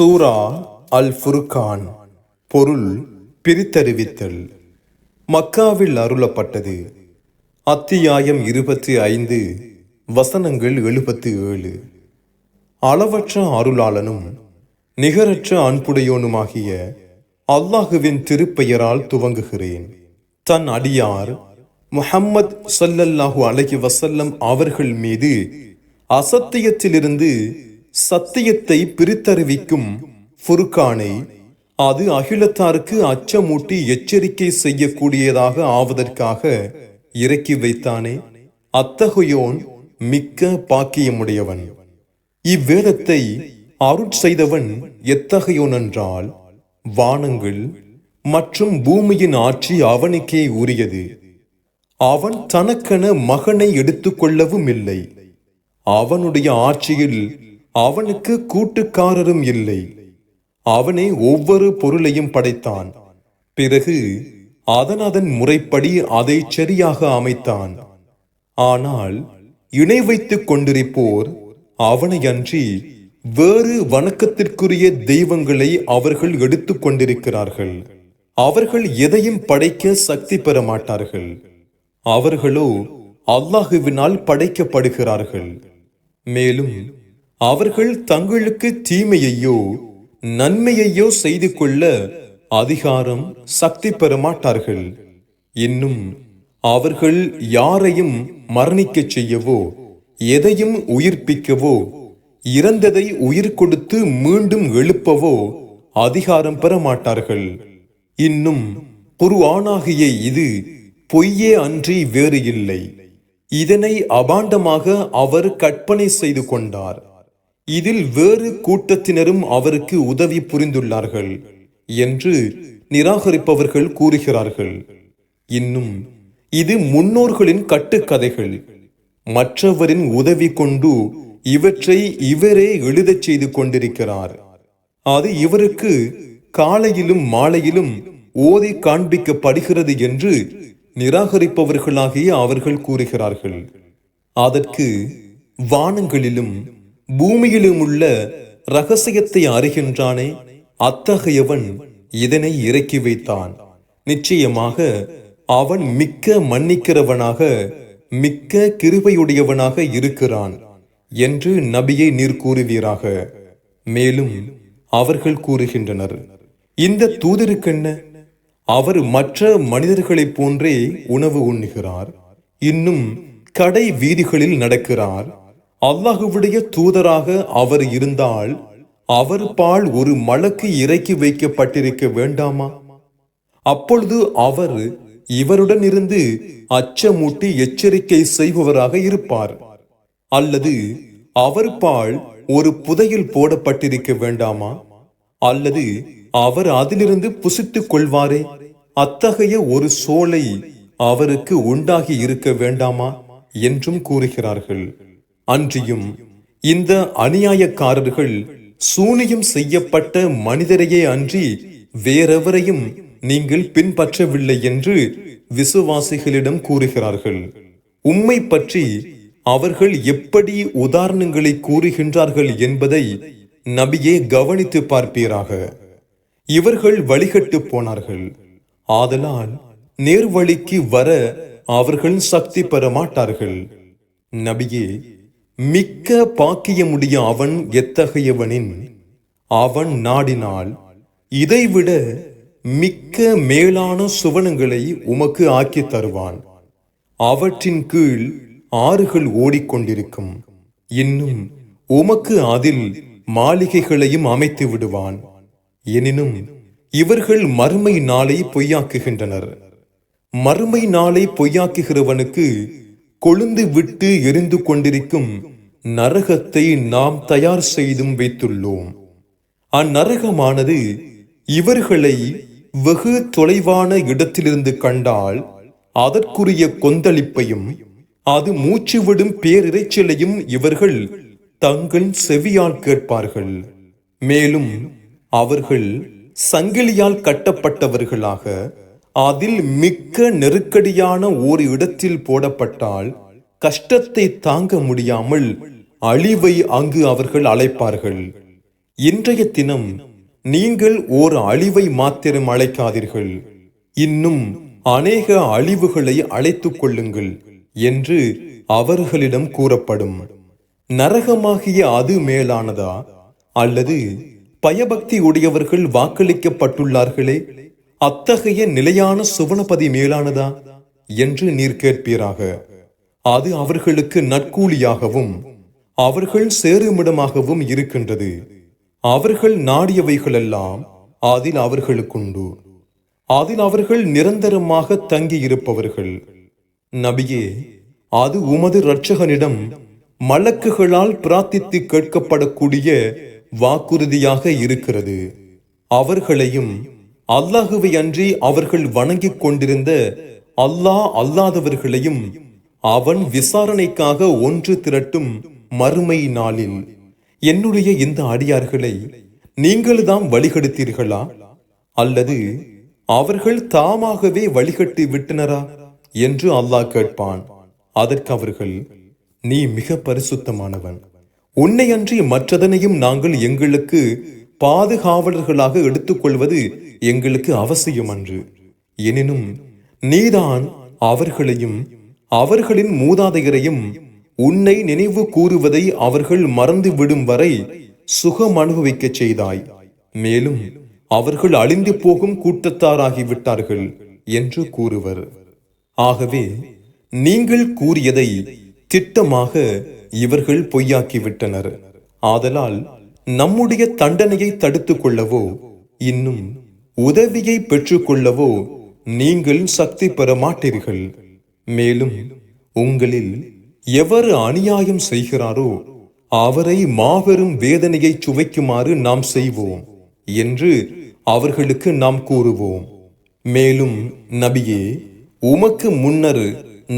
சூரா அல் ஃபுர்கான் பொருள் பிரித்தறிவித்தல். மக்காவில் அருளப்பட்டது. அத்தியாயம் இருபத்தி ஐந்து வசனங்கள் எழுபத்தி ஏழு. அளவற்ற அருளாளனும் நிகரற்ற அன்புடையோனுமாகிய அல்லாஹுவின் திருப்பெயரால் துவங்குகிறேன். தன் அடியார் முஹம்மத் சல்லல்லாஹு அலகி வசல்லம் அவர்கள் மீது அசத்தியத்திலிருந்து சத்தியத்தை பிரித்தறிவிக்கும் ஃபுர்கானை அது அகிலத்தாருக்கு அச்சமூட்டி எச்சரிக்கை செய்யக்கூடியதாக ஆவதற்காக இறக்கி வைத்தானே. அத்தகையோன் மிக்க பாக்கியமுடையவன். இவ்வேதத்தை அருட் செய்தவன் எத்தகையோன் என்றால் வானங்கள் மற்றும் பூமியின் ஆட்சி அவனுக்கே உரியது. அவன் தனக்கென மகனை எடுத்துக்கொள்ளவும் இல்லை அவனுடைய ஆட்சியில் அவனுக்கு கூட்டுக்காரரும் இல்லை. அவனே ஒவ்வொரு பொருளையும் படைத்தான். பிறகு அதன் அதன் முறைப்படி அதை சரியாக அமைத்தான். ஆனால் இணை வைத்துக் கொண்டிருப்போர் அவனை அன்றி வேறு வணக்கத்திற்குரிய தெய்வங்களை அவர்கள் எடுத்துக் கொண்டிருக்கிறார்கள். அவர்கள் எதையும் படைக்க சக்தி பெற மாட்டார்கள். அவர்களோ அல்லாஹுவினால் படைக்கப்படுகிறார்கள். மேலும் அவர்கள் தங்களுக்கு தீமையையோ நன்மையையோ செய்து கொள்ள அதிகாரம் சக்தி பெற மாட்டார்கள். இன்னும் அவர்கள் யாரையும் மரணிக்கச் செய்யவோ எதையும் உயிர்ப்பிக்கவோ இறந்ததை உயிர் கொடுத்து மீண்டும் எழுப்பவோ அதிகாரம் பெற மாட்டார்கள். இன்னும் குருவானாகிய இது பொய்யே அன்றி வேறு இல்லை. இதனை அபாண்டமாக அவர் கற்பனை செய்து கொண்டார். இதில் வேறு கூட்டத்தினரும் அவருக்கு உதவி புரிந்துள்ளார்கள் என்று நிராகரிப்பவர்கள் கூறுகிறார்கள். இன்னும் இது முன்னோர்களின் கட்டுக்கதைகள். மற்றவரின் உதவி கொண்டு இவற்றை இவரே எழுதச் செய்து கொண்டிருக்கிறார். அது இவருக்கு காலையிலும் மாலையிலும் ஓதி காண்பிக்கப்படுகிறது என்று நிராகரிப்பவர்களாகிய அவர்கள் கூறுகிறார்கள். அதற்கு வானங்களிலும் பூமியிலும் உள்ள ரகசியத்தை அறிகின்றானே அத்தகையவன் இதனை இறக்கி வைத்தான். நிச்சயமாக அவன் மிக்க மன்னிக்கிறவனாக மிக்க கிருபையுடையவனாக இருக்கிறான் என்று நபியை நீர் கூறுவீராக. மேலும் அவர்கள் கூறுகின்றனர் இந்த தூதருக்கென்ன? அவர் மற்ற மனிதர்களைப் போன்றே உணவு உண்ணுகிறார் இன்னும் கடை வீதிகளில் நடக்கிறார். அல்லாஹுவுடைய தூதராக அவர் இருந்தால் அவர் பால் ஒரு மலக்கு இறக்கி வைக்கப்பட்டிருக்க வேண்டாமா? அப்பொழுது அவர் இவருடன் இருந்து அச்சமூட்டி எச்சரிக்கை செய்பவராக இருப்பார். அல்லது அவர் பால் ஒரு புதையில் போடப்பட்டிருக்க வேண்டாமா? அல்லது அவர் அதிலிருந்து புசித்துக் கொள்வாரே? அத்தகைய ஒரு சோலை அவருக்கு உண்டாகி இருக்க வேண்டாமா? என்றும் கூறுகிறார்கள். அன்றியும் இந்த அநியாயக்காரர்கள் சூனியம் செய்யப்பட்ட மனிதரையே அன்றி வேறெவரையும் நீங்கள் பின்பற்றவில்லை என்று விசுவாசிகளிடம் கூறுகிறார்கள். உம்மை பற்றி அவர்கள் எப்படி உதாரணங்களை கூறுகின்றார்கள் என்பதை நபியே கவனித்து பார்ப்பீராக. இவர்கள் வழிகட்டு போனார்கள். ஆதலால் நேர்வழிக்கு வர அவர்கள் சக்தி பெற மாட்டார்கள். நபியே மிக்க பாக்கியமுடைய அவன் எத்தகையவனின்? அவன் நாடினால் இதைவிட மிக்க மேலான சுவனங்களை உமக்கு ஆக்கித் தருவான். அவற்றின் கீழ் ஆறுகள் ஓடிக்கொண்டிருக்கும். இன்னும் உமக்கு அதில் மாளிகைகளையும் அமைத்து விடுவான். எனினும் இவர்கள் மறுமை நாளை பொய்யாக்குகின்றனர். மறுமை நாளை பொய்யாக்குகிறவனுக்கு கொழுந்து விட்டு எரிந்து கொண்டிருக்கும் நரகத்தை நாம் தயார் செய்தும் வைத்துள்ளோம். அந்நரகமானது இவர்களை வெகு தொலைவான இடத்திலிருந்து கண்டால் அதற்குரிய கொந்தளிப்பையும் அது மூச்சுவிடும் பேரிரைச்சலையும் இவர்கள் தங்கள் செவியால் கேட்பார்கள். மேலும் அவர்கள் சங்கிலியால் கட்டப்பட்டவர்களாக அதில் மிக்க நெருக்கடியான ஒரு இடத்தில் போடப்பட்டால் கஷ்டத்தை தாங்க முடியாமல் அழிவை அங்கு அவர்கள் அழைப்பார்கள். இன்றைய தினம் நீங்கள் ஓர் அழிவை மாத்திரம் அழைக்காதீர்கள். இன்னும் அநேக அழிவுகளை அழைத்துக் கொள்ளுங்கள் என்று அவர்களிடம் கூறப்படும். நரகமாகிய அது மேலானதா? அல்லது பயபக்தி உடையவர்கள் வாக்களிக்கப்பட்டுள்ளார்களே? அத்தகைய நிலையான சுவனபதி மேலானதா? என்று நீர் கேட்பீராக. அது அவர்களுக்கு நற்கூலியாகவும் அவர்கள் சேருமிடமாகவும் இருக்கின்றது. அவர்கள் நாடியவைகளெல்லாம் அதில் அவர்களுக்குண்டு. அதில் அவர்கள் நிரந்தரமாக தங்கி இருப்பவர்கள் நபியே அது உமது இரட்சகனிடம் மலக்குகளால் பிரார்த்தித்து கேட்கப்படக்கூடிய வாக்குறுதியாக இருக்கிறது. அவர்களையும் அல்லாஹுவை அன்றி அவர்கள் வணங்கிக் கொண்டிருந்த அல்லாஹ் அல்லாதவர்களையும் அவன் விசாரணைக்காக ஒன்று திரட்டும் மறுமை நாளில். என்னுடைய இந்த அடியார்களை நீங்கள்தான் வழிகெடுத்தீர்களா? அல்லது அவர்கள் தாமாகவே வழிகட்டி விட்டனரா? என்று அல்லாஹ் கேட்பான். அதற்கு அவர்கள் நீ மிக பரிசுத்தமானவன். உன்னை அன்றி மற்றதனையும் நாங்கள் எங்களுக்கு பாதுகாவலர்களாக எடுத்துக்கொள்வது எங்களுக்கு அவசியம் அன்று எனினும் நீதான் அவர்களையும் அவர்களின் மூதாதையரையும் உன்னை நினைவு கூறுவதை அவர்கள் மறந்து விடும் வரை சுகம் அனுபவிக்கச் செய்தாய். மேலும் அவர்கள் அழிந்து போகும் கூட்டத்தாராகிவிட்டார்கள் என்று கூறுவர். ஆகவே நீங்கள் கூறியதை திட்டமாக இவர்கள் பொய்யாக்கிவிட்டனர். ஆதலால் நம்முடைய தண்டனையை தடுத்துக் கொள்ளவோ இன்னும் உதவியை பெற்றுக்கொள்ளவோ நீங்கள் சக்தி பெற மாட்டீர்கள். மேலும் உங்களில் எவர் அநியாயம் செய்கிறாரோ அவரை மாபெரும் வேதனையை சுவைக்குமாறு நாம் செய்வோம் என்று அவர்களுக்கு நாம் கூறுவோம். மேலும் நபியே உமக்கு முன்னர்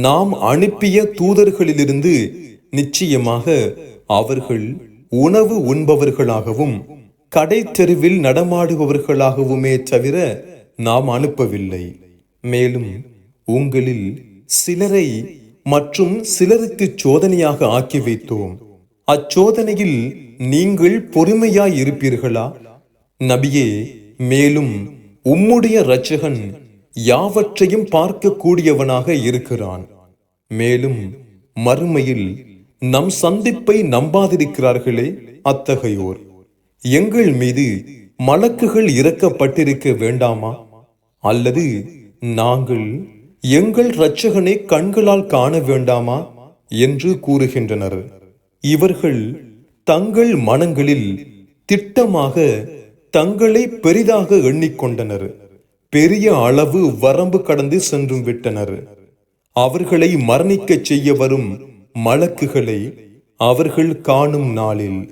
நாம் அனுப்பிய தூதர்களிலிருந்து நிச்சயமாக அவர்கள் உணவு உண்பவர்களாகவும் கடை தெருவில் நடமாடுபவர்களாகவுமே தவிர நாம் அனுப்பவில்லை. மேலும் உங்களில் சிலரை மற்றும் சிலருக்கு சோதனையாக ஆக்கி வைத்தோம். அச்சோதனையில் நீங்கள் பொறுமையாய் இருப்பீர்களா நபியே மேலும் உம்முடைய இரட்சகன் யாவற்றையும் பார்க்க கூடியவனாக இருக்கிறான். மேலும் மறுமையில் நம் சந்திப்பை நம்பாதிருக்கிறார்களே அத்தகையோர். எங்கள் மீது மலக்குகள் இறக்கப்பட்டிருக்க வேண்டாமா? அல்லது நாங்கள் எங்கள் இரட்சகனை கண்களால் காண வேண்டாமா? என்று கூறுகின்றனர். இவர்கள் தங்கள் மனங்களில் திட்டமாக தங்களை பெரிதாக எண்ணிக்கொண்டனர். பெரிய அளவு வரம்பு கடந்து சென்றும் விட்டனர். அவர்களை மரணிக்கச் செய்ய வரும் மலக்குகளை அவர்கள் காணும் நாளில்.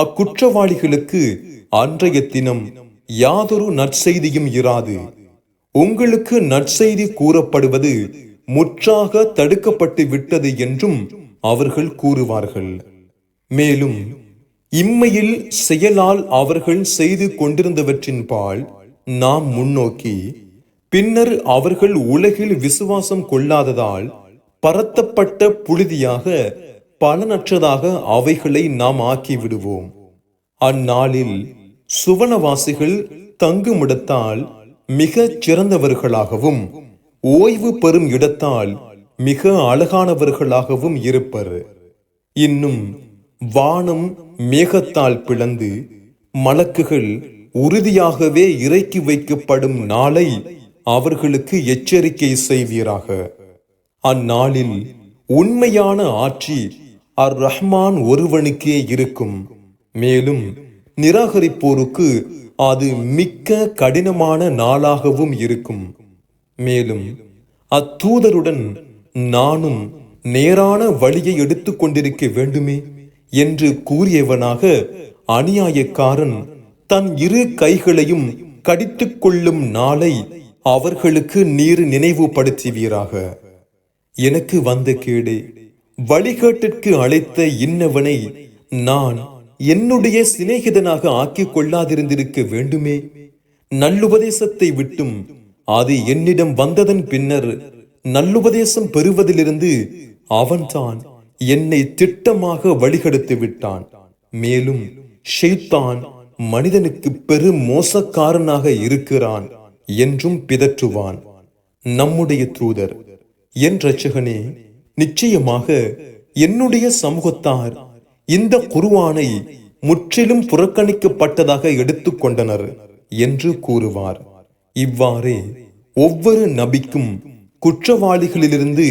அக்குற்றவாளிகளுக்கு அன்றைய தினம் யாதொரு நற்செய்தியும் இராது. உங்களுக்கு நற்செய்தி கூறப்படுவது முற்றாக தடுக்கப்பட்டு விட்டது என்றும் அவர்கள் கூறுவார்கள். மேலும் இம்மையில் செயலால் அவர்கள் செய்து கொண்டிருந்தவற்றின் பால் நாம் முன்னோக்கி பின்னர் அவர்கள் உலகில் விசுவாசம் கொள்ளாததால் பரத்தப்பட்ட புழுதியாக பலனற்றதாக அவைகளை நாம் ஆக்கிவிடுவோம். அந்நாளில் சுவனவாசிகள் தங்குமிடத்தால் மிகச் சிறந்தவர்களாகவும் ஓய்வு பெறும் இடத்தால் மிக அழகானவர்களாகவும் இருப்பர். இன்னும் வானம் மேகத்தால் பிளந்து மலக்குகள் உறுதியாகவே இறக்கி வைக்கப்படும் நாளை அவர்களுக்கு எச்சரிக்கை செய்வீராக. அந்நாளில் உண்மையான ஆட்சி அர் ரஹ்மான் ஒருவனுக்கே இருக்கும். மேலும் நிராகரிப்போருக்கு அது மிக்க கடினமான நாளாகவும் இருக்கும். மேலும் அத்தூதருடன் நானும் நேரான வழியை எடுத்துக் கொண்டிருக்க வேண்டுமே என்று கூறியவனாக அநியாயக்காரன் தன் இரு கைகளையும் கடித்துக் கொள்ளும் நாளை அவர்களுக்கு நீர் நினைவுபடுத்துவீராக. எனக்கு வந்த கேடு வழிகாட்டிற்கு அழைத்த இன்னவனை நான் என்னுடைய சிநேகிதனாக ஆக்கிக் கொள்ளாதிருந்திருக்க வேண்டுமே? நல்லுபதேசத்தை விட்டும் அது என்னிடம் வந்ததன் பின்னர் நல்லுபதேசம் பெறுவதிலிருந்து அவன்தான் என்னை திட்டமாக வழிகெடுத்து விட்டான். மேலும் ஷெய்தான் மனிதனுக்கு பெரும் மோசக்காரனாக இருக்கிறான் என்றும் பிதற்றுவான். நம்முடைய தூதர் என் ரச்சகனே நிச்சயமாக என்னுடைய சமூகத்தார் இந்த குருவானை முற்றிலும் புறக்கணிக்கப்பட்டதாக எடுத்துக்கொண்டனர் என்று கூறுவார். இவ்வாறே ஒவ்வொரு நபிக்கும் குற்றவாளிகளிலிருந்து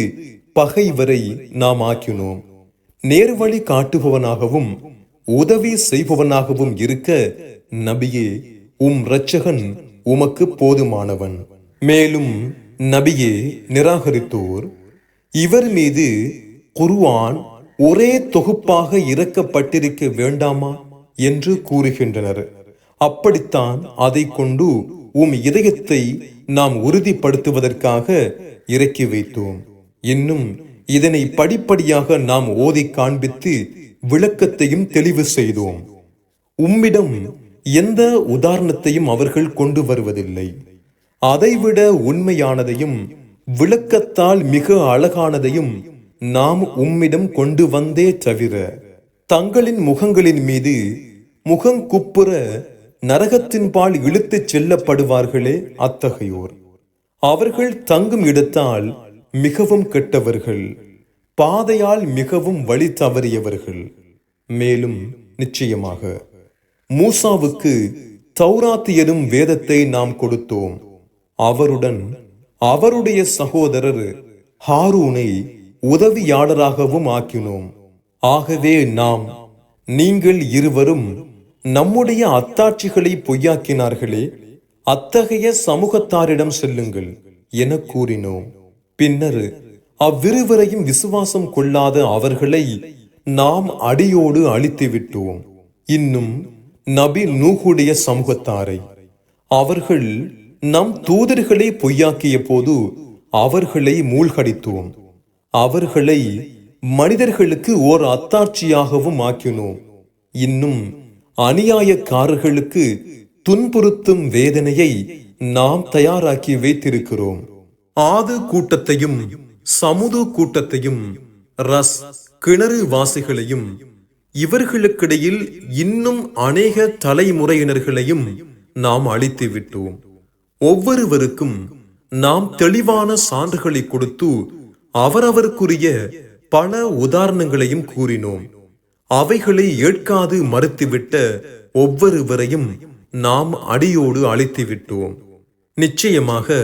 பகைவரை நாம் ஆக்கினோம். நேர்வழி காட்டுபவனாகவும் உதவி செய்பவனாகவும் இருக்க நபியே உம் இரட்சகன் உமக்கு போதுமானவன். மேலும் நபியே நிராகரித்தோர் இவர் மீது குருவான் ஒரே தொகுப்பாக இறக்கப்பட்டிருக்க வேண்டாமா? என்று கூறுகின்றனர். அப்படித்தான் அதை கொண்டு உம் இதயத்தை நாம் உறுதிப்படுத்துவதற்காக இறக்கி வைத்தோம். இன்னும் இதனை படிப்படியாக நாம் ஓதி காண்பித்து விளக்கத்தையும் தெளிவு செய்தோம். உம்மிடம் எந்த உதாரணத்தையும் அவர்கள் கொண்டு வருவதில்லை. அதைவிட உண்மையானதையும் விளக்கத்தால் மிக அழகானதையும் நாம் உம்மிடம் கொண்டு வந்தே தவிர தங்களின் முகங்களின் மீது முகங்குப்புற நரகத்தின்பால் இழுத்துச் செல்லப்படுவார்களே அத்தகையோர். அவர்கள் தங்கும் இடத்தால் மிகவும் கெட்டவர்கள் பாதையால் மிகவும் வழி தவறியவர்கள். மேலும் நிச்சயமாக மூசாவுக்கு தௌராத் எனும் வேதத்தை நாம் கொடுத்தோம். அவருடன் அவருடைய சகோதரர் ஹாரூனை உதவியாளராகவும் ஆக்கினோம். ஆகவே நாம் நீங்கள் இருவரும் நம்முடைய அத்தாட்சிகளை பொய்யாக்கினார்களே அத்தகைய சமூகத்தாரிடம் செல்லுங்கள் என கூறினோம். பின்னர் அவ்விருவரையும் விசுவாசம் கொள்ளாத அவர்களை நாம் அடியோடு அழித்து விட்டோம் இன்னும் நபி நூகுடைய சமூகத்தாரை அவர்கள் நம் தூதர்களை பொய்யாக்கிய போது அவர்களை மூழ்கடித்தோம். அவர்களை மனிதர்களுக்கு ஓர் அத்தாட்சியாகவும் ஆக்கினோம் இன்னும் அநியாயக்காரர்களுக்கு துன்புறுத்தும் வேதனையை நாம் தயாராக்கி வைத்திருக்கிறோம். ஆது கூட்டத்தையும் சமுது கூட்டத்தையும் ரஸ் கிணறு வாசிகளையும் இவர்களுக்கிடையில் இன்னும் அநேக தலைமுறையினர்களையும் நாம் அழித்து விட்டோம். ஒவ்வொருவருக்கும் நாம் தெளிவான சான்றுகளை கொடுத்து அவரவருக்குரிய பல உதாரணங்களையும் கூறினோம். அவைகளை ஏற்காது மறுத்துவிட்ட ஒவ்வொருவரையும் நாம் அடியோடு அழைத்து விட்டோம் நிச்சயமாக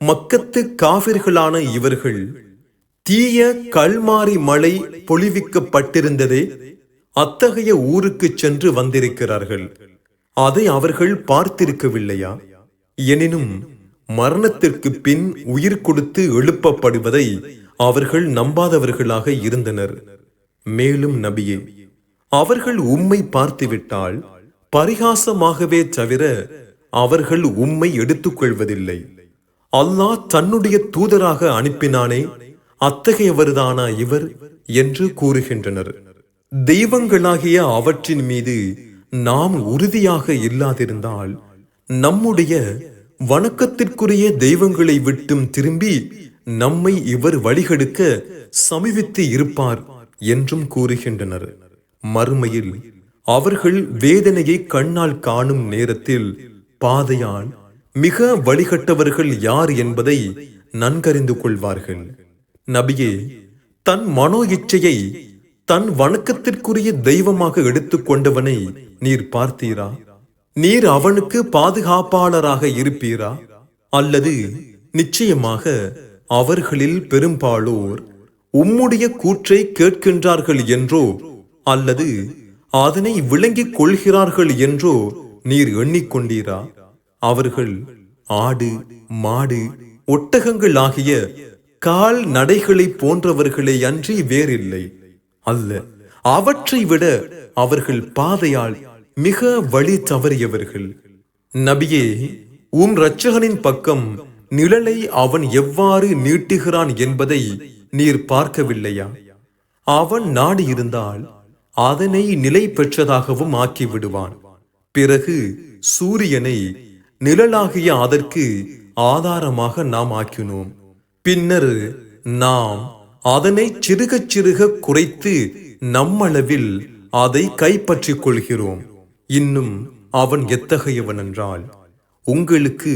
மக்கத்து காவிர்களான இவர்கள் தீய கல்மாரி மழை பொழிவிக்கப்பட்டிருந்ததே அத்தகைய ஊருக்கு சென்று வந்திருக்கிறார்கள். அதை அவர்கள் பார்த்திருக்கவில்லையா? எனினும் மரணத்திற்கு பின் உயிர் கொடுத்து எழுப்பப்படுவதை அவர்கள் நம்பாதவர்களாக இருந்தனர். மேலும் நபியே அவர்கள் உம்மை பார்த்துவிட்டால் பரிகாசமாகவே தவிர அவர்கள் உம்மை எடுத்துக்கொள்வதில்லை. அல்லாஹ் தன்னுடைய தூதராக அனுப்பினானே அத்தகையவர்தானா இவர் என்று கூறுகின்றனர். தெய்வங்களாகிய அவற்றின் மீது நாம் உறுதியாக இல்லாதிருந்தால் நம்முடைய வணக்கத்திற்குரிய தெய்வங்களை விட்டும் திரும்பி நம்மை இவர் வழிகெடுக்க சமீபித்து இருப்பார் என்றும் கூறுகின்றனர். மறுமையில் அவர்கள் வேதனையை கண்ணால் காணும் நேரத்தில் பாதையால் மிக வழிகட்டவர்கள் யார் என்பதை நன்கறிந்து கொள்வார்கள். நபியே தன் மனோ இச்சையை தன் வணக்கத்திற்குரிய தெய்வமாக எடுத்துக்கொண்டவனை நீர் பார்த்தீரா? நீர் அவனுக்கு பாதுகாப்பாளராக இருப்பீரா? அல்லது நிச்சயமாக அவர்களில் பெரும்பாலோர் உம்முடைய கூற்றை கேட்கின்றார்கள் என்றோ? அல்லது அதனை விளங்கிக் கொள்கிறார்கள் என்றோ நீர் எண்ணிக்கொண்டீரா? அவர்கள் ஆடு மாடு ஒட்டகங்கள் ஆகிய கால் நடைகளை போன்றவர்களே அன்றி வேறில்லை. அல்ல அவற்றை விட அவர்கள் பாதையால் மிக வழி தவறியவர்கள். நபியே உம் இரட்சகனின் பக்கம் நிழலை அவன் எவ்வாறு நீட்டுகிறான் என்பதை நீர் பார்க்கவில்லையா? அவன் நாடு இருந்தால் அதனை நிலை பெற்றதாகவும் ஆக்கி விடுவான் பிறகு சூரியனை நிழலாகிய அதற்கு ஆதாரமாக நாம் ஆக்கினோம். பின்னர் நாம் அதனை சிறுகச் சிறுக குறைத்து நம்மளவில் அதை கைப்பற்றிக் கொள்கிறோம். இன்னும் அவன் எத்தகையவன் என்றால் உங்களுக்கு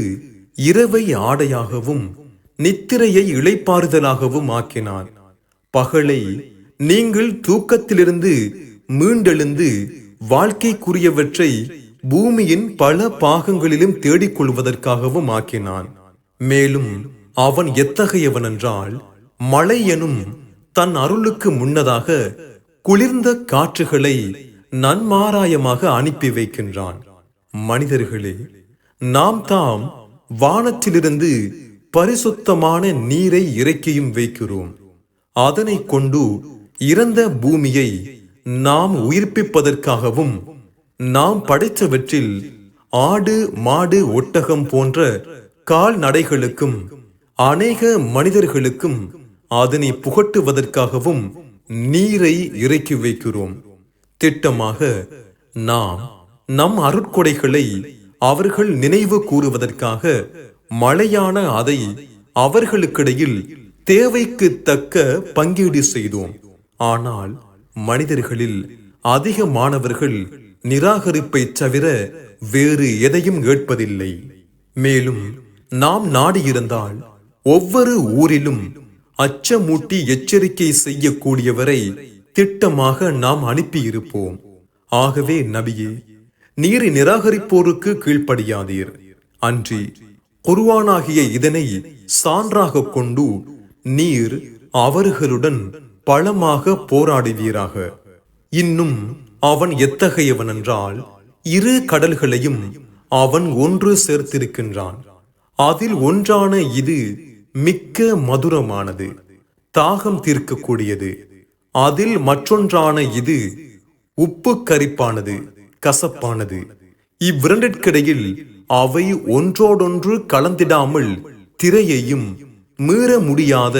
இரவை ஆடையாகவும் நித்திரையை இளைப்பாறுதலாகவும் ஆக்கினான் பகலை நீங்கள் தூக்கத்திலிருந்து மீண்டெழுந்து வாழ்க்கைக்குரியவற்றை பூமியின் பல பாகங்களிலும் தேடிக் கொள்வதற்காகவும் ஆக்கினான். மேலும் அவன் எத்தகையவன் என்றால் மழை எனும் தன் அருளுக்கு முன்னதாக குளிர்ந்த காற்றுகளை நன்மாராயமாக அனுப்பி வைக்கின்றான். மனிதர்களே நாம் தாம் வானத்திலிருந்து பரிசுத்தமான நீரை இறக்கியும் வைக்கிறோம். அதனை கொண்டு இறந்த பூமியை நாம் உயிர்ப்பிப்பதற்காகவும் நாம் படைத்தவற்றில் ஆடு மாடு ஒட்டகம் போன்ற கால்நடைகளுக்கும் அநேக மனிதர்களுக்கும் அதனை புகட்டுவதற்காகவும் நீரை இறக்கி வைக்கிறோம். திட்டமாக நாம் நம் அருட்கொடைகளை அவர்கள் நினைவு கூறுவதற்காக மழையான அதை அவர்களுக்கிடையில் தேவைக்கு தக்க பங்கீடு செய்தோம். ஆனால் மனிதர்களில் அதிகமானவர்கள் நிராகரிப்பை தவிர வேறு எதையும் கேட்பதில்லை. மேலும் நாம் நாடியிருந்தால் ஒவ்வொரு ஊரிலும் அச்சமூட்டி எச்சரிக்கை செய்யக்கூடியவரை திட்டமாக நாம் அனுப்பியிருப்போம். ஆகவே நபியே நீரை நிராகரிப்போருக்கு கீழ்ப்படியாதீர். அன்றி குருவானாகிய இதனை சான்றாக கொண்டு நீர் அவர்களுடன் பலமாக போராடுவீராக. இன்னும் அவன் எத்தகையவன் என்றால் இரு கடல்களையும் அவன் ஒன்று சேர்த்திருக்கின்றான். அதில் ஒன்றான இது மிக்க மதுரமானது தாகம் தீர்க்கக்கூடியது. அதில் மற்றொன்றான இது உப்பு கரிப்பானது கசப்பானது. இவ்விரண்டிற்கிடையில் அவை ஒன்றோடொன்று கலந்திடாமல் திரையையும் மீற முடியாத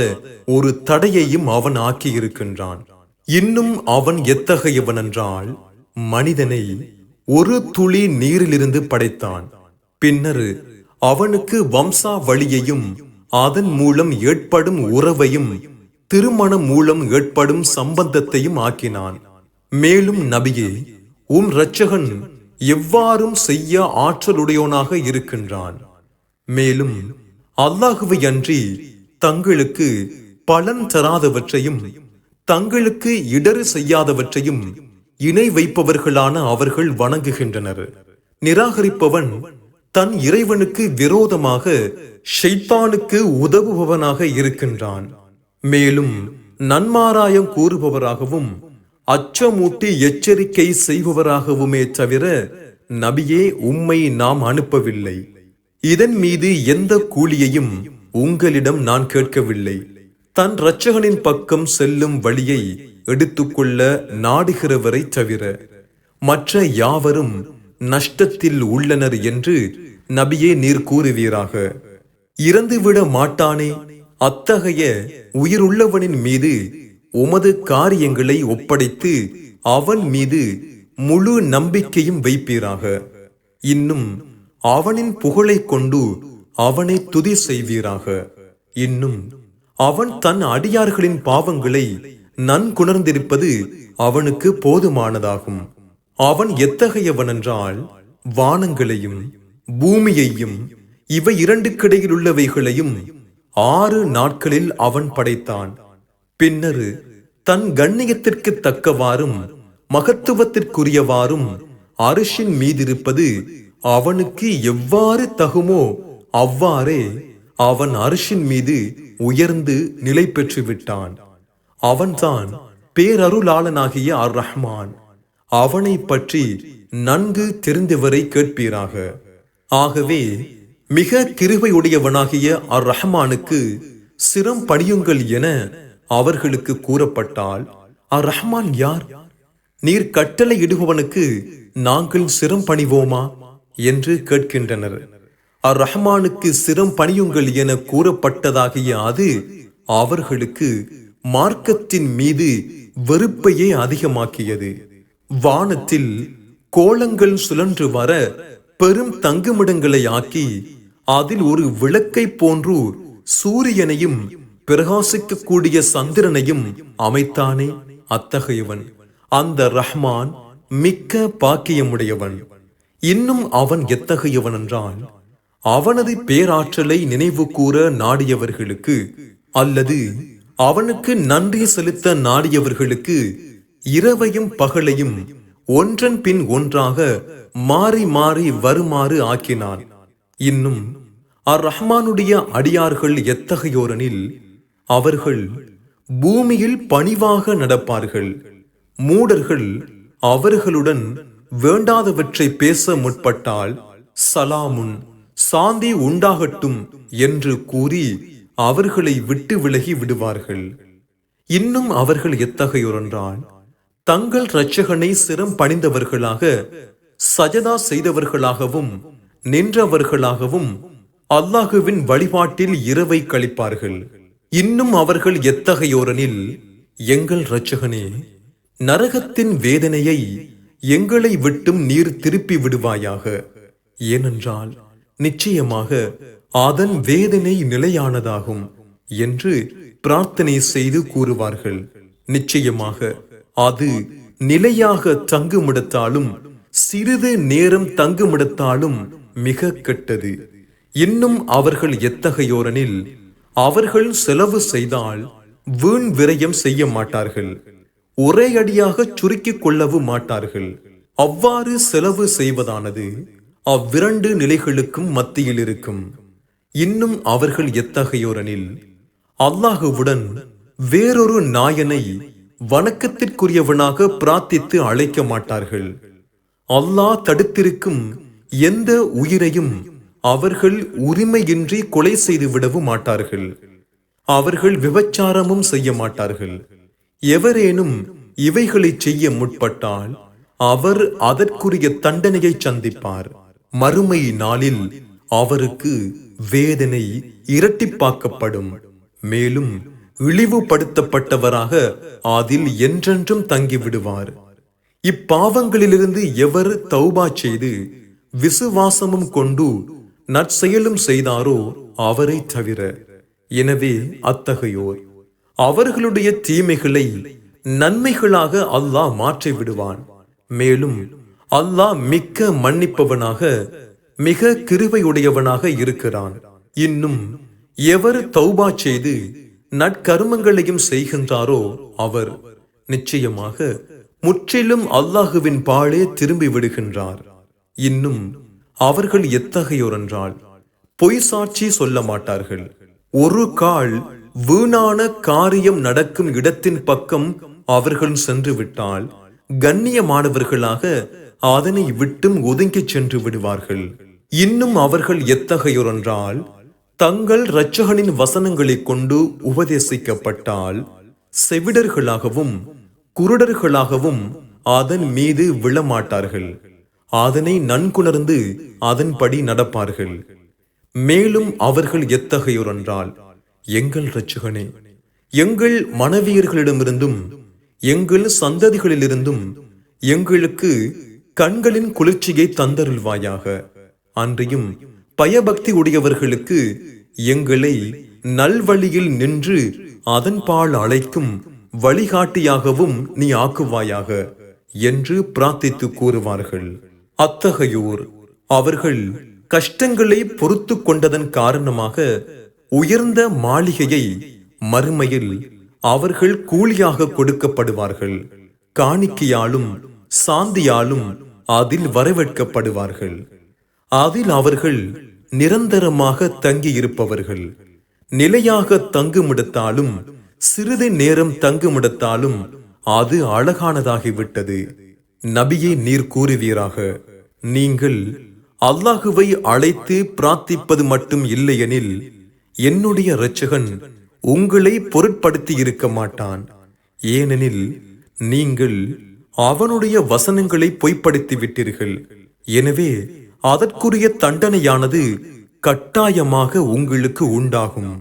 ஒரு தடையையும் அவன் ஆக்கியிருக்கின்றான். இன்னும் அவன் எத்தகையவன் என்றால் மனிதனை ஒரு துளி நீரிலிருந்து படைத்தான். பின்னர் அவனுக்கு வம்சாவளியையும் அதன் மூலம் ஏற்படும் உறவையும் திருமணம் மூலம் ஏற்படும் சம்பந்தத்தையும் ஆக்கினான். மேலும் நபியே உம் இரட்சகன் எவ்வாறும் செய்ய ஆற்றலுடையோனாக இருக்கின்றான். மேலும் அல்லாஹுவை அன்றி தங்களுக்கு பலன் தராதவற்றையும் தங்களுக்கு இடறு செய்யாதவற்றையும் இணை வைப்பவர்களான அவர்கள் வணங்குகின்றனர். நிராகரிப்பவன் தன் இறைவனுக்கு விரோதமாக ஷைத்தானுக்கு உதவுபவனாக இருக்கின்றான். மேலும் நன்மாராயம் கூறுபவராகவும் அச்சமூட்டி எச்சரிக்கை செய்பவராகவுமே தவிர நபியே உம்மை நாம் அனுப்பவில்லை. இதன் மீது எந்த கூலியையும் உங்களிடம் நான் கேட்கவில்லை. தன் இரட்சகனின் பக்கம் செல்லும் வழியை எடுத்துக்கொள்ள நாடுகிறவரை தவிர மற்ற யாவரும் நஷ்டத்தில் உள்ளனர் என்று நபியே நீர் கூறுவீராக. இறந்துவிட மாட்டானே அத்தகைய உயிருள்ளவனின் மீது உமது காரியங்களை ஒப்படைத்து அவன் மீது முழு நம்பிக்கையும் வைப்பீராக. இன்னும் அவனின் புகழைக் கொண்டு அவனை துதி செய்வீராக. இன்னும் அவன் தன் அடியார்களின் பாவங்களை நன்குணர்ந்திருப்பது அவனுக்கு போதுமானதாகும். அவன் எத்தகையவனென்றால் வானங்களையும் பூமியையும் இவை இரண்டுக்கிடையிலுள்ளவைகளையும் ஆறு நாட்களில் அவன் படைத்தான். பின்னர் தன் கண்ணியத்திற்கு தக்கவாறும் மகத்துவத்திற்குரியவாறும் அரிஷின் மீதிருப்பது அவனுக்கு எவ்வாறு தகுமோ அவ்வாறே அவன் அரிஷின் மீது உயர்ந்து நிலை பெற்று விட்டான் அவன்தான் பேரருளாளனாகிய அர் ரஹ்மான் அவனை பற்றி நன்கு தெரிந்தவரை கேட்பீராக. ஆகவே மிக கிருபையுடையவனாகிய அர் ரஹ்மானுக்கு சிரம் படியுங்கள் என அவர்களுக்கு கூறப்பட்டால் அர் ரஹ்மான் யார்? நீர் கட்டளை இடுபவனுக்கு நாங்கள் சிரம் பணிவோமா? என்று கேட்கின்றனர். அர் ரஹ்மானுக்கு சிரம் பணியுங்கள் என கூறப்பட்டதாகிய அது அவர்களுக்கு மார்க்கத்தின் மீது வெறுப்பையே அதிகமாக்கியது. வானத்தில் கோலங்கள் சுழன்று வர பெரும் தங்குமிடங்களை ஆக்கி அதில் ஒரு விளக்கை போன்று சூரியனையும் பிரகாசிக்கக்கூடிய சந்திரனையும் அமைத்தானே அத்தகையவன். அந்த ரஹ்மான் மிக்க பாக்கியமுடையவன். இன்னும் அவன் எத்தகையவன் என்றால் அவனது பேராற்றலை நினைவு கூற நாடியவர்களுக்கு அல்லது அவனுக்கு நன்றி செலுத்த நாடியவர்களுக்கு இரவையும் பகலையும் ஒன்றன் பின் ஒன்றாக மாறி மாறி வருமாறு ஆக்கினான். இன்னும் அர் ரஹ்மானுடைய அடியார்கள் எத்தகையோரனில் அவர்கள் பூமியில் பணிவாக நடப்பார்கள். மூடர்கள் அவர்களுடன் வேண்டாதவற்றை பேச முற்பட்டால் சலாமுன் சாந்தி உண்டாகட்டும் என்று கூறி அவர்களை விட்டு விலகி விடுவார்கள். இன்னும் அவர்கள் எத்தகையோரென்றால் தங்கள் இரட்சகனை சிரம் பணிந்தவர்களாக சஜதா செய்தவர்களாகவும் நின்றவர்களாகவும் அல்லாஹுவின் வழிபாட்டில் இரவை கழிப்பார்கள். இன்னும் அவர்கள் எத்தகையோரனில் எங்கள் இரட்சகனே நரகத்தின் வேதனையை எங்களை விட்டும் நீர் திருப்பி விடுவாயாக. ஏனென்றால் நிச்சயமாக அதன் வேதனை நிலையானதாகும் என்று பிரார்த்தனை செய்து கூறுவார்கள். நிச்சயமாக அது நிலையாக தங்குமிடத்தாலும் சிறிது நேரம் தங்குமிடத்தாலும் மிக கெட்டது. இன்னும் அவர்கள் எத்தகையோரனில் அவர்கள் செலவு செய்தால் வீண் விரயம் செய்ய மாட்டார்கள். ஒரே அடியாக சுருக்கிக் கொள்ளவும் மாட்டார்கள். அவ்வாறு செலவு செய்வதானது அவ்விரண்டு நிலைகளுக்கும் மத்தியில் இருக்கும். இன்னும் அவர்கள் எத்தகையோரனில்? அல்லாஹுவுடன் வேறொரு நாயனை வணக்கத்திற்குரியவனாக பிரார்த்தித்து அழைக்க மாட்டார்கள். அல்லாஹ் தடுத்திருக்கும் எந்த உயிரையும் அவர்கள் உரிமையின்றி கொலை செய்து விடவும் மாட்டார்கள். அவர்கள் விபச்சாரமும் செய்ய மாட்டார்கள். எவரேனும் இவைகளை செய்ய முற்பட்டால் அவர் அதற்குரிய தண்டனையை சந்திப்பார். மறுமை நாளில் அவருக்கு வேதனை இரட்டிப்பாக்கப்படும். மேலும் இழிவுபடுத்தப்பட்டவராக அதில் என்றென்றும் தங்கிவிடுவார். இப்பாவங்களிலிருந்து எவர் தௌபா செய்து விசுவாசமும் கொண்டு நற்செயலும் செய்தாரோ அவரை தவிர. எனவே அத்தகையோர் அவர்களுடைய தீமைகளை நன்மைகளாக அல்லாஹ் மாற்றி விடுவான். மேலும் அல்லாஹ் மிக்க மன்னிப்பவனாக மிக கிருவையுடையவனாக இருக்கிறான். இன்னும் எவர் தௌபா செய்து நற்கருமங்களையும் செய்கின்றாரோ அவர் நிச்சயமாக முற்றிலும் அல்லாஹுவின் பாலே திரும்பி விடுகின்றார் இன்னும் அவர்கள் எத்தகையோரென்றால் பொய் சாட்சி சொல்ல மாட்டார்கள். ஒரு கால் வீணான காரியம் நடக்கும் இடத்தின் பக்கம் அவர்கள் சென்று விட்டால் கண்ணியமானவர்களாக அதனை விட்டும் ஒதுங்கிச் சென்று விடுவார்கள். இன்னும் அவர்கள் எத்தகையோரென்றால் தங்கள் இரட்சகனின் வசனங்களைக் கொண்டு உபதேசிக்கப்பட்டால் செவிடர்களாகவும் குருடர்களாகவும் அதன் மீது விழமாட்டார்கள். அதனை நன்குணர்ந்து அதன்படி நடப்பார்கள். மேலும் அவர்கள் எத்தகையோர் என்றால் எங்கள் இரட்சகனே எங்கள் மனைவியர்களிடமிருந்தும் எங்கள் சந்ததிகளிலிருந்தும் எங்களுக்கு கண்களின் குளிர்ச்சியை தந்தருள்வாயாக. அன்றியும் பயபக்தி உடையவர்களுக்கு எங்களை நல்வழியில் நின்று அதன்பால் அழைக்கும் வழிகாட்டியாகவும் நீ ஆக்குவாயாக என்று பிரார்த்தித்து கூறுவார்கள். அத்தகையோர் அவர்கள் கஷ்டங்களை பொறுத்து கொண்டதன் காரணமாக உயர்ந்த மாளிகையை மறுமையில் அவர்கள் கூலியாக கொடுக்கப்படுவார்கள். காணிக்கையாலும் சாந்தியாலும் அதில் வரவேற்கப்படுவார்கள். அதில் அவர்கள் நிரந்தரமாக தங்கியிருப்பவர்கள். நிலையாக தங்குமிடத்தாலும் சிறிது நேரம் தங்குமிடத்தாலும் அது அழகானதாகிவிட்டது. நபியை நீர் கூறுவீராக. நீங்கள் அல்லாஹுவை அழைத்து பிரார்த்திப்பது மட்டும் இல்லையெனில் என்னுடைய இரட்சகன் உங்களை பொருட்படுத்தி இருக்க மாட்டான். ஏனெனில் நீங்கள் அவனுடைய வசனங்களை பொய்ப்படுத்தி விட்டீர்கள். எனவே அதற்குரிய தண்டனையானது கட்டாயமாக உங்களுக்கு உண்டாகும்.